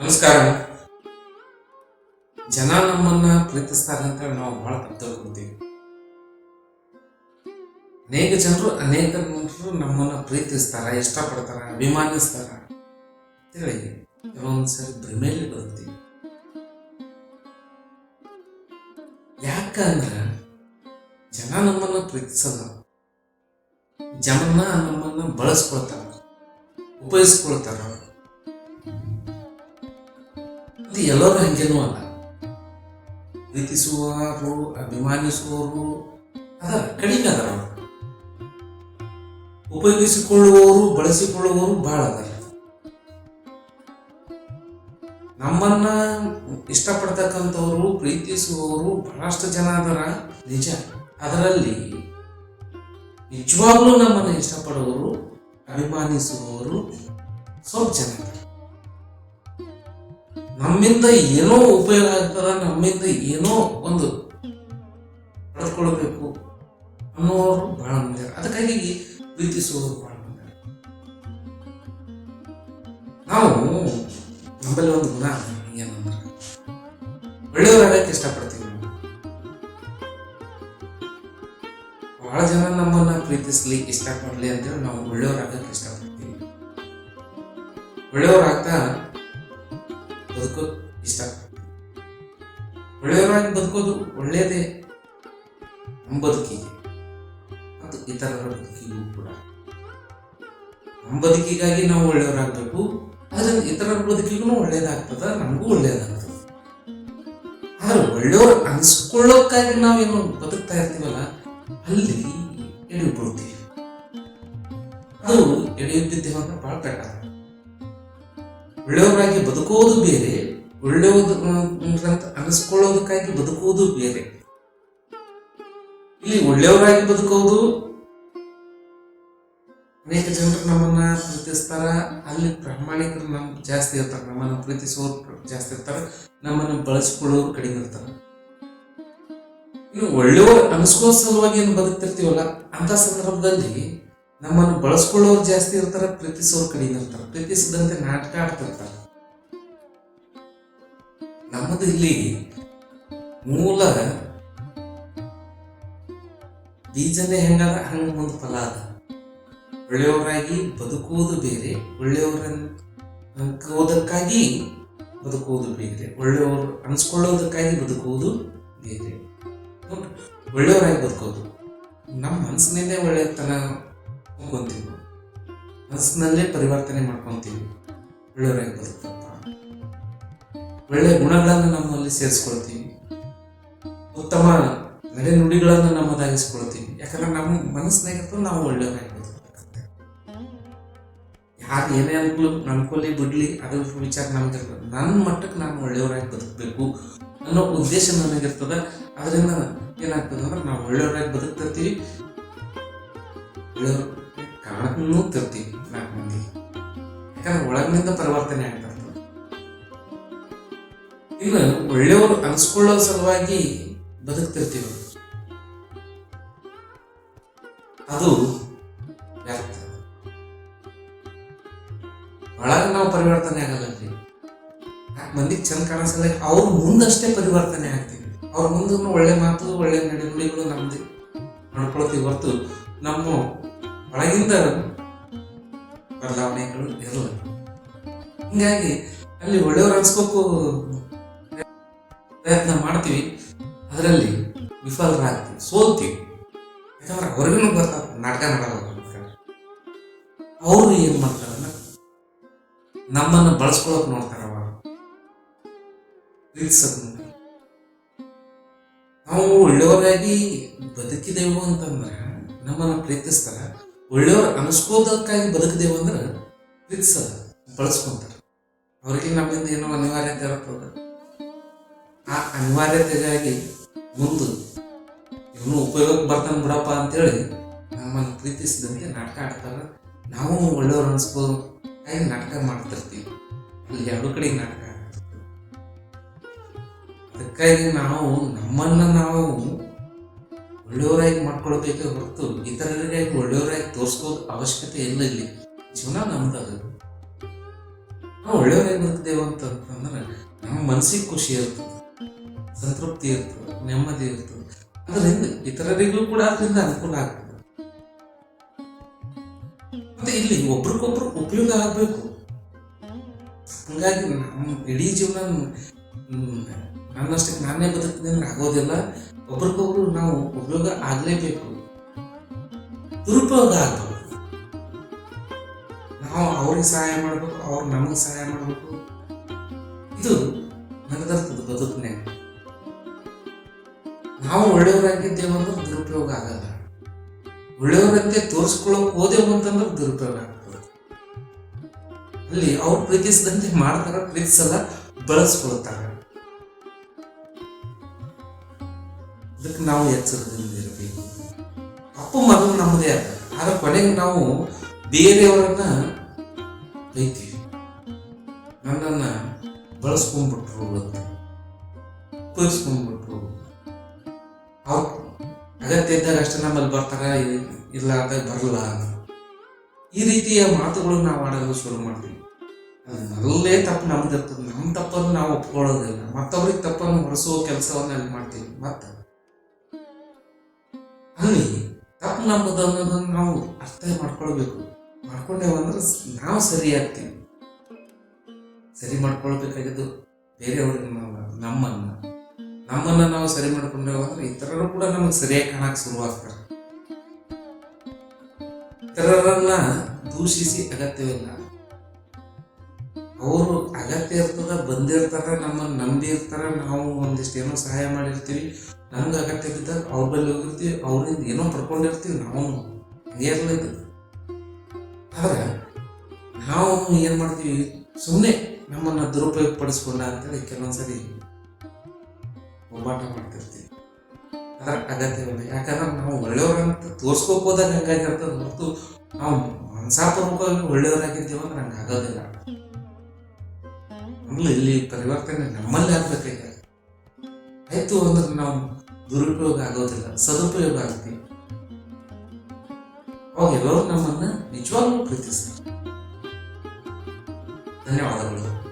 ನಮಸ್ಕಾರ. ಜನ ನಮ್ಮನ್ನ ಪ್ರೀತಿಸ್ತಾರೆ ಅಂತ ನಾವು ಬಹಳ ತಪ್ಪು ತಿಳ್ಕೊತೀವಿ. ಅನೇಕ ಜನರು ಅನೇಕ ಜನರು ನಮ್ಮನ್ನ ಪ್ರೀತಿಸ್ತಾರ, ಇಷ್ಟಪಡ್ತಾರ, ಅಭಿಮಾನಿಸ್ತಾರ ಅಂತೇಳಿ ಕೆಲವೊಂದ್ಸರಿ ಭ್ರಮೆಯಲ್ಲಿ ಬರ್ತೀವಿ ಯಾಕಂದ್ರ ಜನ ನಮ್ಮನ್ನ ಪ್ರೀತಿಸಲ್ಲ. ಜನ ನಮ್ಮನ್ನ ಬಳಸ್ಕೊಳ್ತಾರ, ಉಪಯೋಗಿಸ್ಕೊಳ್ತಾರ. ಅದು ಎಲ್ಲರೂ ಹಂಗೇನೂ ಅಲ್ಲ. ಪ್ರೀತಿಸುವವರು, ಅಭಿಮಾನಿಸುವವರು, ಅದ ಕಡಿಮೆ ಅದರ ಉಪಯೋಗಿಸಿಕೊಳ್ಳುವವರು, ಬಳಸಿಕೊಳ್ಳುವವರು ಬಹಳ ಅದರ ನಮ್ಮನ್ನ ಇಷ್ಟಪಡ್ತಕ್ಕಂಥವ್ರು, ಪ್ರೀತಿಸುವವರು ಬಹಳಷ್ಟು ಜನ ಅದರ, ನಿಜ. ಅದರಲ್ಲಿ ನಿಜವಾಗ್ಲೂ ನಮ್ಮನ್ನ ಇಷ್ಟಪಡುವವರು ಅಭಿಮಾನಿಸುವವರು ಸ್ವಲ್ಪ ಜನ ನಮ್ಮಿಂದ ಏನೋ ಉಪಯೋಗ ಆಗ್ತದ, ನಮ್ಮಿಂದ ಏನೋ ಒಂದು ಪಡೆದುಕೊಳ್ಬೇಕು ಅನ್ನೋರು ಬಹಳ ಮಂದಿ ಅದಕ್ಕಾಗಿ ಪ್ರೀತಿಸುವವರು ಬಹಳ ಮಂದಿ. ನಾವು ನಮ್ಮಲ್ಲಿ ಒಂದು ಗುಣ ಏನಂದ್ರೆ ಒಳ್ಳೆಯವರಾಗಕ್ಕೆ ಇಷ್ಟಪಡ್ತೀವಿ ಬಹಳ ಜನ ನಮ್ಮನ್ನ ಪ್ರೀತಿಸ್ಲಿ ಇಷ್ಟಪಡ್ಲಿ ಅಂತೇಳಿ ನಾವು ಒಳ್ಳೆಯವರಾಗಕ್ಕೆ ಇಷ್ಟಪಡ್ತೀವಿ. ಒಳ್ಳೆಯವರಾಗ್ತಾ ಬದುಕೋದು ಇಷ್ಟ. ಒಳ್ಳೆಯವರಾಗಿ ಬದುಕೋದು ಒಳ್ಳೆಯದೇ ನಮ್ಮ ಬದುಕಿಗೆ. ಮತ್ತು ಇತರರ ಬದುಕಿಗೂ ಕೂಡ. ನಮ್ಮ ಬದುಕಿಗಾಗಿ ನಾವು ಒಳ್ಳೆಯವರಾಗಬೇಕು ಅದರಿಂದ ಇತರರ ಬದುಕಿಗೂ ಒಳ್ಳೇದಾಗ್ತದ ನಮಗೂ ಒಳ್ಳೇದಾಗ್ತದ ಆದ್ರೆ ಒಳ್ಳೆಯವರು ಅನ್ಸ್ಕೊಳ್ಳೋಕ್ಕಾಗಿ ನಾವೇನು ಬದುಕ್ತಾ ಇರ್ತೀವಲ್ಲ, ಅಲ್ಲಿ ಎಡಿ ಬಿಡ್ತೀವಿ ಅದು ಅಂತ ಭಾಳ ಕಟ್ಟ ಒಳ್ಳೆಯವರಾಗಿ ಬದುಕೋದು ಬೇರೆ ಒಳ್ಳೆಯದು ಅನಿಸ್ಕೊಳ್ಳೋದಕ್ಕಾಗಿ ಬದುಕುವುದು ಬೇರೆ. ಇಲ್ಲಿ ಒಳ್ಳೆಯವರಾಗಿ ಬದುಕೋದು ಅನೇಕ ಜನರು ನಮ್ಮನ್ನ ಪ್ರೀತಿಸ್ತಾರ, ಅಲ್ಲಿ ಪ್ರಾಮಾಣಿಕರು ನಮ್, ಜಾಸ್ತಿ ಇರ್ತಾರೆ, ನಮ್ಮನ್ನ ಪ್ರೀತಿಸುವವರು ಜಾಸ್ತಿ ಇರ್ತಾರೆ, ನಮ್ಮನ್ನ ಬಳಸಿಕೊಳ್ಳೋರು ಕಡಿಮೆ ಇರ್ತಾರೆ. ಇನ್ನು ಒಳ್ಳೆಯವರು ಅನಿಸ್ಕೋ ಸಲುವಾಗಿ ಏನು ಬದುಕ್ತಿರ್ತೀವಲ್ಲ ಅಂತ ಸಂದರ್ಭದಲ್ಲಿ ನಮ್ಮನ್ನು ಬಳಸ್ಕೊಳ್ಳೋರು ಜಾಸ್ತಿ ಇರ್ತಾರೆ, ಪ್ರೀತಿಸೋರು ಕಡಿಮೆ ಇರ್ತಾರೆ. ಪ್ರೀತಿಸಿದಂತೆ ನಾಟಕ ಆಡ್ತಿರ್ತಾರೆ. ನಮ್ಮದು ಇಲ್ಲಿ ಮೂಲ ಬೀಜನೇ ಹೆಂಗದ ಹಂಗ ಒಂದು ಫಲ ಅದ. ಒಳ್ಳೆಯವರಾಗಿ ಬದುಕುವುದು ಬೇರೆ ಒಳ್ಳೆಯವರನ್ಕೋದಕ್ಕಾಗಿ ಬದುಕುವುದು ಬೇರೆ, ಒಳ್ಳೆಯವರು ಅನ್ಸ್ಕೊಳ್ಳೋದಕ್ಕಾಗಿ ಬದುಕುವುದು ಬೇರೆ. ಒಳ್ಳೆಯವರಾಗಿ ಬದುಕೋದು. ನಮ್ಮ ಮನಸ್ಸಿನಿಂದ ಒಳ್ಳೆತನ ಅನ್ಕೊಂತೀವಿ ಮನಸ್ಸಿನಲ್ಲೇ ಪರಿವರ್ತನೆ ಮಾಡ್ಕೊತೀವಿ. ಒಳ್ಳೆಯವರಾಗಿ ಬದುಕಪ್ಪ ಒಳ್ಳೆಯ ಗುಣಗಳನ್ನು ನಮ್ಮಲ್ಲಿ ಸೇರಿಸ್ಕೊಳ್ತೀವಿ. ಉತ್ತಮ ನಡೆ ನುಡಿಗಳನ್ನು ನಮ್ಮದಾಗಿಸ್ಕೊಳ್ತೀವಿ. ಯಾಕಂದ್ರೆ ನಮ್ಮ ಮನಸ್ಸಿನಾಗ ನಾವು ಒಳ್ಳೆಯವರಾಗಿ ಬದುಕಬೇಕಂತೆ ಯಾರು ಏನೇ ಅನುಕೂಲ ಅನ್ಕೊಲಿ ಬಿಡ್ಲಿ, ಅದ್ರ ವಿಚಾರ ನಮಗಿರ್ತದೆ ನನ್ನ ಮಟ್ಟಕ್ಕೆ ನಾನು ಒಳ್ಳೆಯವರಾಗಿ ಬದುಕಬೇಕು ಅನ್ನೋ ಉದ್ದೇಶ ನನಗಿರ್ತದ. ಅದರಿಂದ ಏನಾಗ್ತದೆ ಅಂದ್ರೆ ನಾವು ಒಳ್ಳೆಯವರಾಗಿ ಬದುಕ್ತಿರ್ತೀವಿ ಒಳ್ಳೆಯವ್ರು ಕಾರಣಕ್ಕೂ ತಿರ್ತೀವಿ ನಾಲ್ಕು ಮಂದಿ ಯಾಕಂದ್ರೆ ಒಳಗಿನಿಂದ ಪರಿವರ್ತನೆ ಆಗ್ತಾ ಇನ್ನು ಒಳ್ಳೆಯವರು ಅನ್ಸ್ಕೊಳ್ಳೋ ಸಲುವಾಗಿ ಬದುಕ್ತಿರ್ತೀವಿ ಅದು ವ್ಯರ್ಥ. ಒಳಗೆ ನಾವು ಪರಿವರ್ತನೆ ಆಗಲ್ಲರಿ ನಾಲ್ಕು ಮಂದಿಗೆ ಚಂದ ಕಾಣಿಸಲ್ಲ? ಅವ್ರ ಮುಂದಷ್ಟೇ ಪರಿವರ್ತನೆ ಆಗ್ತೀವಿ. ಅವ್ರ ಮುಂದೂ ಒಳ್ಳೆ ಮಾತು, ಒಳ್ಳೆ ನಡೆನುಡಿಗಳು ನಮ್ದು. ಮಾಡ್ಕೊಳ್ತೀವಿ ಹೊರತು ನಮ್ಮ ಒಳಗಿಂದ ಬದಲಾವಣೆಗಳು ಇರಲ್ಲ. ಹಿಂಗಾಗಿ ಅಲ್ಲಿ ಒಳ್ಳೆಯವ್ರು ಅನ್ಸ್ಕೋಕು ಪ್ರಯತ್ನ ಮಾಡ್ತೀವಿ. ಅದರಲ್ಲಿ ವಿಫಲರಾಗ್ತೀವಿ. ಸೋಲ್ತೀವಿ. ಯಾಕಂದ್ರೆ ಅವ್ರಿಗೂ ಬರ್ತಾರೆ. ನಾಟಕ ಮಾಡಲ್ಲ ಅವರು ಏನು ಮಾಡ್ತಾರೆ ನಮ್ಮನ್ನು ಬಳಸ್ಕೊಳಕ್ ನೋಡ್ತಾರೆ ಅವರು ಪ್ರೀತಿಸಕ್ ನಾವು ಒಳ್ಳೆಯವರಾಗಿ ಬದುಕಿದೆವು ಅಂತಂದ್ರೆ ನಮ್ಮನ್ನು ಪ್ರೀತಿಸ್ತಾರ. ಒಳ್ಳೆಯವ್ರು ಅನಿಸ್ಕೋದಕ್ಕಾಗಿ ಬದುಕದೇವು ಅಂದ್ರೆ ಪ್ರೀತಿಸಲ್ಲ ಬಳಸ್ಕೊಂತಾರೆ. ಅವ್ರಿಗೆ ನಮ್ಮಿಂದ ಏನೋ ಅನಿವಾರ್ಯತೆ ಇರ್ತದ ಆ ಅನಿವಾರ್ಯತೆಗಾಗಿ ಮುಂದೆ ಇವನು ಉಪಯೋಗಕ್ಕೆ ಬರ್ತಾನೆ ಬಿಡಪ್ಪ ಅಂತೇಳಿ ನಮ್ಮನ್ನು ಪ್ರೀತಿಸಿದಂತೆ ನಾಟಕ ಆಡ್ತಾರೆ. ನಾವು ಒಳ್ಳೆಯವ್ರು ಅನಿಸ್ಬೋದು ಹಾಗೆ ನಾಟಕ ಮಾಡ್ತಿರ್ತೀವಿ. ಅಲ್ಲಿ ಎರಡು ಕಡೆ ನಾಟಕ ಅದಕ್ಕಾಗಿ ನಾವು ನಮ್ಮನ್ನು ನಾವು ಒಳ್ಳೆಯವರಾಗಿ ಮಾಡ್ಕೊಳ್ಬೇಕೆ ಹೊರತು ಇತರರಿಗೆ ಒಳ್ಳೆಯವರಾಗಿ ತೋರಿಸ್ಕೋದು ಅವಶ್ಯಕತೆ ಇಲ್ಲ ಇಲ್ಲಿ. ಜೀವನ ನಮ್ದದು ನಾವು ಒಳ್ಳೆಯವರಾಗಿ ಅಂತ ಅಂದ್ರೆ ನಮ್ಮ ಮನಸ್ಸಿಗೆ ಖುಷಿ ಇರ್ತದೆ, ಸಂತೃಪ್ತಿ ಇರ್ತದೆ, ನೆಮ್ಮದಿ ಇರ್ತದೆ. ಅದರಿಂದ ಇತರರಿಗೂ ಕೂಡ ಅದರಿಂದ ಅನುಕೂಲ ಆಗ್ತದೆ. ಮತ್ತೆ ಇಲ್ಲಿ ಒಬ್ರಿಗೊಬ್ರು ಉಪಯೋಗ ಆಗಬೇಕು. ಹಂಗಾಗಿ ಇಡೀ ಜೀವನ ನನ್ನಷ್ಟಕ್ಕೆ ನಾನೇ ಬದುಕ್ತೀನಿ ಅಂದ್ರೆ ಆಗೋದಿಲ್ಲ. ಒಬ್ರಿಗೊಬ್ರು ನಾವು ಉಪಯೋಗ ಆಗಲೇಬೇಕು. ದುರುಪಯೋಗ ಆಗ್ಬೇಕು. ನಾವು ಅವ್ರಿಗೆ ಸಹಾಯ ಮಾಡಬೇಕು, ಅವ್ರು ನಮಗೆ ಸಹಾಯ ಮಾಡಬೇಕು. ಇದು ನಡೆದಿರ್ತದೆ ಬದುಕನೆ. ನಾವು ಒಳ್ಳೆಯವರಾಗಿದ್ದೇವೆ ಅಂದ್ರೆ ದುರುಪಯೋಗ ಆಗಲ್ಲ. ಒಳ್ಳೆಯವರಂತೆ ತೋರಿಸ್ಕೊಳ್ಳೋಕೆ ಹೋದೆವು ಅಂತಂದ್ರೆ ದುರುಪಯೋಗ ಆಗ್ತದೆ. ಅಲ್ಲಿ ಅವ್ರು ಪ್ರೀತಿಸಿದಂತೆ ಮಾಡ್ತಾರ ಪ್ರೀತಿಸಲ್ಲ, ಬಳಸ್ಕೊಳ್ತಾರ. ಅದಕ್ಕೆ ನಾವು ಎಚ್ಚರದಿಂದ ಇರಬೇಕು. ತಪ್ಪು ಮೊದಲು ನಮ್ಮದೇ ಅದ ಆದ್ರೆ ಕೊನೆಗೆ ನಾವು ಬೇರೆಯವರನ್ನ ಬೈತೀವಿ ನನ್ನನ್ನ ಬಳಸ್ಕೊಂಡ್ಬಿಟ್ರು ಅಂತ ಉಪಯೋಗಿಸ್ಕೊಂಡ್ಬಿಟ್ರು. ಅವ್ರು ಅಗತ್ಯ ಇದ್ದಾಗ ಅಷ್ಟೇ ನಮ್ಮಲ್ಲಿ ಬರ್ತಾರ, ಇಲ್ಲ ಅಂತ ಬರಲ್ಲ ಈ ರೀತಿಯ ಮಾತುಗಳು ನಾವು ಆಡಲು ಶುರು ಮಾಡ್ತೀವಿ. ನಲ್ಲೇ ತಪ್ಪು ನಮ್ದು ಇರ್ತದೆ ನಮ್ಮ ತಪ್ಪನ್ನು ನಾವು ಒಪ್ಕೊಳ್ಳೋದಿಲ್ಲ. ಮತ್ತವ್ರಿಗೆ ತಪ್ಪನ್ನು ಹೊರಿಸುವ ಕೆಲಸವನ್ನು ಅಲ್ಲಿ ಮಾಡ್ತೀವಿ. ಮತ್ತೆ ಅಲ್ಲಿ ತಪ್ಪು ನಂಬುದು ಅನ್ನೋದನ್ನು ನಾವು ಅರ್ಥ ಮಾಡ್ಕೊಳ್ಬೇಕು. ಮಾಡ್ಕೊಂಡೇವಂದ್ರೆ ನಾವು ಸರಿ ಆಗ್ತೀವಿ. ಸರಿ ಮಾಡ್ಕೊಳ್ಬೇಕಾಗಿದ್ದು ಬೇರೆಯವ್ರಿಗೆ ನಮ್ಮನ್ನ. ನಮ್ಮನ್ನ ನಾವು ಸರಿ ಮಾಡ್ಕೊಂಡೇವು ಅಂದ್ರೆ ಇತರರು ಕೂಡ ನಮಗೆ ಸರಿಯಾಗಿ ಕಾಣಕ್ಕೆ ಶುರುವಾಗ್ತಾರೆ. ಇತರರನ್ನ ದೂಷಿಸಿ ಅಗತ್ಯವಿಲ್ಲ. ಅವರು ಅಗತ್ಯ ಇರ್ತದ, ಬಂದಿರ್ತಾರ, ನಮ್ಮನ್ನ ನಂಬಿರ್ತಾರ ನಾವು ಒಂದಿಷ್ಟು ಏನೋ ಸಹಾಯ ಮಾಡಿರ್ತೀವಿ. ನಮ್ಗೆ ಅಗತ್ಯ ಬಿದ್ದಾಗ ಅವ್ರ ಬಳಿ ಹೋಗಿರ್ತೀವಿ, ಅವ್ರಿಂದ ಏನೋ ಪಡ್ಕೊಂಡಿರ್ತೀವಿ ನಾವು. ಇರ್ಲಿಕ್ಕೆ ಆದ್ರೆ ನಾವು ಏನ್ ಮಾಡ್ತೀವಿ? ಸುಮ್ಮನೆ ನಮ್ಮನ್ನ ದುರುಪಯೋಗ ಪಡಿಸ್ಕೊಂಡ ಅಂತೇಳಿ ಕೆಲವೊಂದ್ಸರಿ ಒಬ್ಬಾಟ ಮಾಡ್ತಿರ್ತೀವಿ. ಅದರ ಅಗತ್ಯವಿಲ್ಲ ಯಾಕಂದ್ರೆ ನಾವು ಒಳ್ಳೆಯವ್ರಂತ ತೋರ್ಸ್ಕೋಕ್ ಹೋದಾಗ ಹಂಗಾಗಿರ್ತದೆ ಹೊರತು ನಾವು ಮನಸಾಪೂರ್ವಕವಾಗಿ ಒಳ್ಳೆಯವರಾಗಿದ್ದೀವಿ ಅಂದ್ರೆ ನಂಗೆ ಆಗೋದಿಲ್ಲ. ಇಲ್ಲಿ ಪರಿವರ್ತನೆ ನಮ್ಮಲ್ಲಿ ಆಗ್ಬೇಕಾಗ ಆಯ್ತು ಅಂದ್ರೆ ನಾವು ದುರುಪಯೋಗ ಆಗೋದಿಲ್ಲ ಸದುಪಯೋಗ ಆಗುತ್ತೆ. ಅವಾಗ ಎಲ್ಲರೂ ನಮ್ಮನ್ನ ನಿಜವಾಗ್ಲೂ ಪ್ರೀತಿಸ್ತಾರೆ ಧನ್ಯವಾದಗಳು.